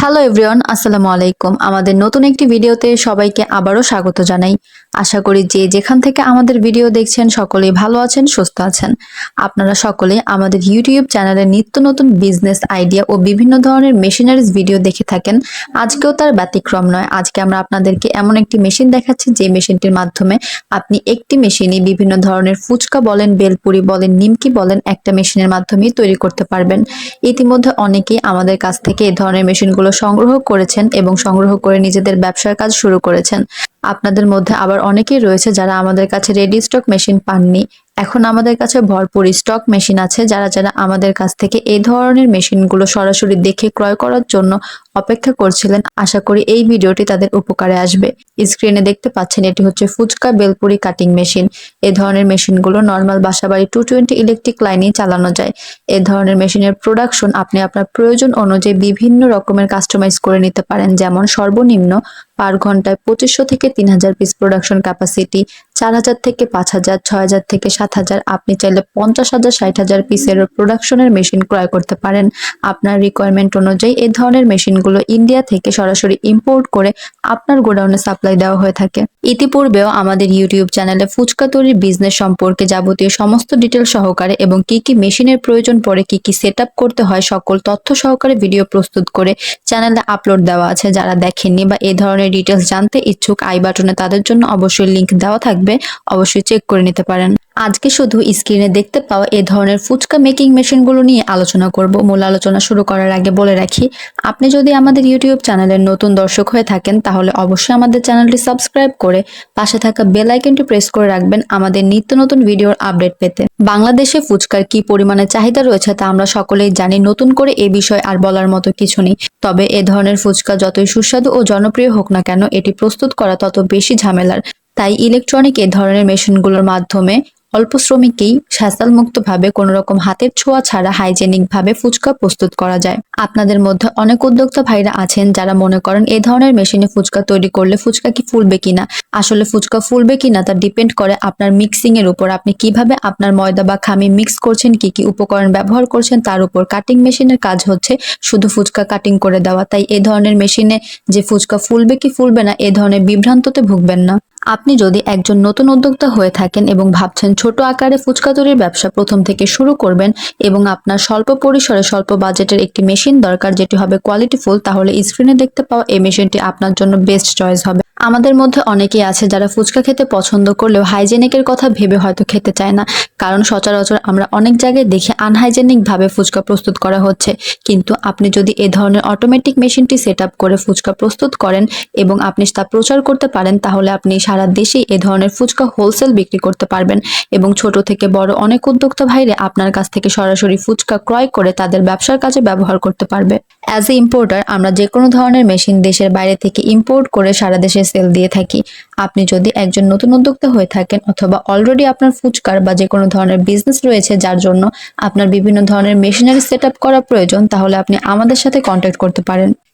Hello everyone আসসালামু আলাইকুম। আমাদের নতুন একটি ভিডিওতে সবাইকে আবারও স্বাগত জানাই। আশা করি যে যেখান থেকে আমাদের ভিডিও দেখছেন, সকলেই ভালো আছেন, সুস্থ আছেন। আপনারা সকলে আমাদের ইউটিউব চ্যানেলে নিত্য নতুন বিজনেস আইডিয়া ও বিভিন্ন ধরনের মেশিনারিজ ভিডিও দেখে থাকেন। আজকেও তার ব্যতিক্রম নয়। আজকে আমরা আপনাদেরকে এমন একটি মেশিন দেখাচ্ছি, যে মেশিনটির মাধ্যমে আপনি একটি মেশিনই বিভিন্ন ধরনের ফুচকা বলেন, বেলপুরি বলেন, নিমকি বলেন, একটা মেশিনের মাধ্যমেই তৈরি করতে পারবেন। ইতিমধ্যে অনেকেই আমাদের কাছ থেকে এই ধরনের মেশিনগুলো সংগ্রহ করেছেন এবং সংগ্রহ করে নিজেদের ব্যবসার কাজ শুরু করেছেন। আপনাদের মধ্যে আবার অনেকেই রয়েছে যারা আমাদের কাছে রেডি স্টক মেশিন পাননি। এখন আমাদের কাছে ভরপুর স্টক মেশিন আছে, যারা যারা আমাদের কাছ থেকে এই ধরনের মেশিনগুলো সরাসরি দেখে ক্রয় করার জন্য অপেক্ষা করছিলেন। আশা করি এই ভিডিওটি তাদের উপকারে আসবে। স্ক্রিনে দেখতে পাচ্ছেন, এটি হচ্ছে ফুচকা বেলপুরি কাটিং মেশিন এ ধরনের মেশিনগুলো নর্মাল বাসাবাড়ি টু টোয়েন্টি ইলেকট্রিক লাইনেই চালানো যায়। এই ধরনের মেশিনের প্রোডাকশন আপনি আপনার প্রয়োজন অনুযায়ী বিভিন্ন রকমের কাস্টমাইজ করে নিতে পারেন। যেমন সর্বনিম্ন পার ঘন্টায় পঁচিশশো থেকে তিন হাজার পিস প্রোডাকশন ক্যাপাসিটি চার হাজার থেকে পাঁচ হাজার, ছয় হাজার থেকে সাত হাজার, আপনি চাইলে পঞ্চাশ হাজার, ষাট হাজার পিসের প্রোডাকশনের মেশিন ক্রয় করতে পারেন। আপনার রিকোয়ারমেন্ট অনুযায়ী এই ধরনের মেশিনগুলো ইন্ডিয়া থেকে সরাসরি ইম্পোর্ট করে আপনার গোডাউনে সাপ্লাই দেওয়া হয়ে থাকে। ইতিপূর্বেও আমাদের ইউটিউব চ্যানেলে ফুচকা তৈরির বিজনেস সম্পর্কে যাবতীয় সমস্ত ডিটেল সহকারে এবং কি কি মেশিনের প্রয়োজন পড়ে, কি কি সেট করতে হয়, সকল তথ্য সহকারে ভিডিও প্রস্তুত করে চ্যানেলে আপলোড দেওয়া আছে। যারা দেখেননি বা এ ধরনের ডিটেলস জানতে ইচ্ছুক আই বাটনে তাদের জন্য অবশ্যই লিংক দেওয়া থাকবে। অবশ্যই চেক করে নিতে পারেন। আজকে শুধু স্ক্রিনে দেখতে পাওয়া এই ধরনের ফুচকা মেকিং মেশিনগুলো নিয়ে আলোচনা করব। মূল আলোচনা শুরু করার আগে বলে রাখি, আপনি যদি আমাদের ইউটিউব চ্যানেলের নতুন দর্শক হয়ে থাকেন, তাহলে অবশ্যই আমাদের চ্যানেলটি সাবস্ক্রাইব করে পাশে থাকা বেল আইকনটি প্রেস করে রাখবেন আমাদের নিত্য নতুন ভিডিওর আপডেট পেতে। বাংলাদেশে ফুচকার কি পরিমাণে চাহিদা রয়েছে তা আমরা সকলেই জানি, নতুন করে এ বিষয়ে আর বলার মতো কিছু নেই। তবে এ ধরনের ফুচকা যতই সুস্বাদু ও জনপ্রিয় হোক না কেন, এটি প্রস্তুত করা তত বেশি ঝামেলার। তাই ইলেকট্রনিক এ ধরনের মেশিনগুলোর মাধ্যমে অল্প শ্রমিকেই মুক্ত ভাবে কোনো রকম হাতের ছোঁয়া ছাড়া হাইজেনিক ভাবে ফুচকা প্রস্তুত করা যায়। আপনাদের মধ্যে অনেক উদ্যোক্তা ভাইরা আছেন যারা মনে করেন এই ধরনের মেশিনে ফুচকা তৈরি করলে ফুচকা কি ফুলবে কিনা, আসলে ফুচকা ফুলবে কিনা তা ডিপেন্ড করে আপনার মিক্সিং এর উপর। আপনি কীভাবে আপনার ময়দা বা খামি মিক্স করছেন, কি কি উপকরণ ব্যবহার করছেন, তার উপর কাটিং মেশিনের কাজ হচ্ছে শুধু ফুচকা কাটিং করে দেওয়া। তাই এ ধরনের মেশিনে যে ফুচকা ফুলবে কি ফুলবে না, এ ধরনের বিভ্রান্ততে ভুগবেন না। আপনি যদি একজন নতুন উদ্যোক্তা হয়ে থাকেন এবং ভাবছেন ছোট আকারে ফুচকা তৈরির ব্যবসা প্রথম থেকে শুরু করবেন এবং আপনার স্বল্প পরিসরে স্বল্প বাজেটের একটি মেশিন দরকার যেটি হবে কোয়ালিটিফুল তাহলে স্ক্রিনে দেখতে পাওয়া এই মেশিনটি আপনার জন্য বেস্ট চয়েস হবে। আমাদের মধ্যে অনেকেই আছে যারা ফুচকা খেতে পছন্দ করলেও হাইজেনিকের কথা ভেবে হয়তো খেতে চায় না। কারণ সচরাচর আমরা অনেক জায়গায় দেখি আনহাইজেনিক ভাবে ফুচকা প্রস্তুত করা হচ্ছে। কিন্তু আপনি যদি এ ধরনের অটোমেটিক মেশিনটি সেট করে ফুচকা প্রস্তুত করেন এবং আপনি তা প্রচার করতে পারেন, তাহলে আপনি সারা দেশেই এ ধরনের ফুচকা হোলসেল বিক্রি করতে পারবেন এবং ছোট থেকে বড় অনেক উদ্যোক্তা ভাইরে আপনার কাছ থেকে সরাসরি ফুচকা ক্রয় করে তাদের ব্যবসার কাজে ব্যবহার করতে পারবে। অ্যাজ এ ইম্পোর্টার আমরা যে কোনো ধরনের মেশিন দেশের বাইরে থেকে ইম্পোর্ট করে সারা দেশে সেল দিয়ে থাকি। আপনি যদি একজন নতুন উদ্যোক্তা হয়ে থাকেন অথবা অলরেডি আপনার ফুচকার বা যে কোনো ধরনের বিজনেস রয়েছে, যার জন্য আপনার বিভিন্ন ধরনের মেশিনারি সেট করা প্রয়োজন, তাহলে আপনি আমাদের সাথে কন্ট্যাক্ট করতে পারেন।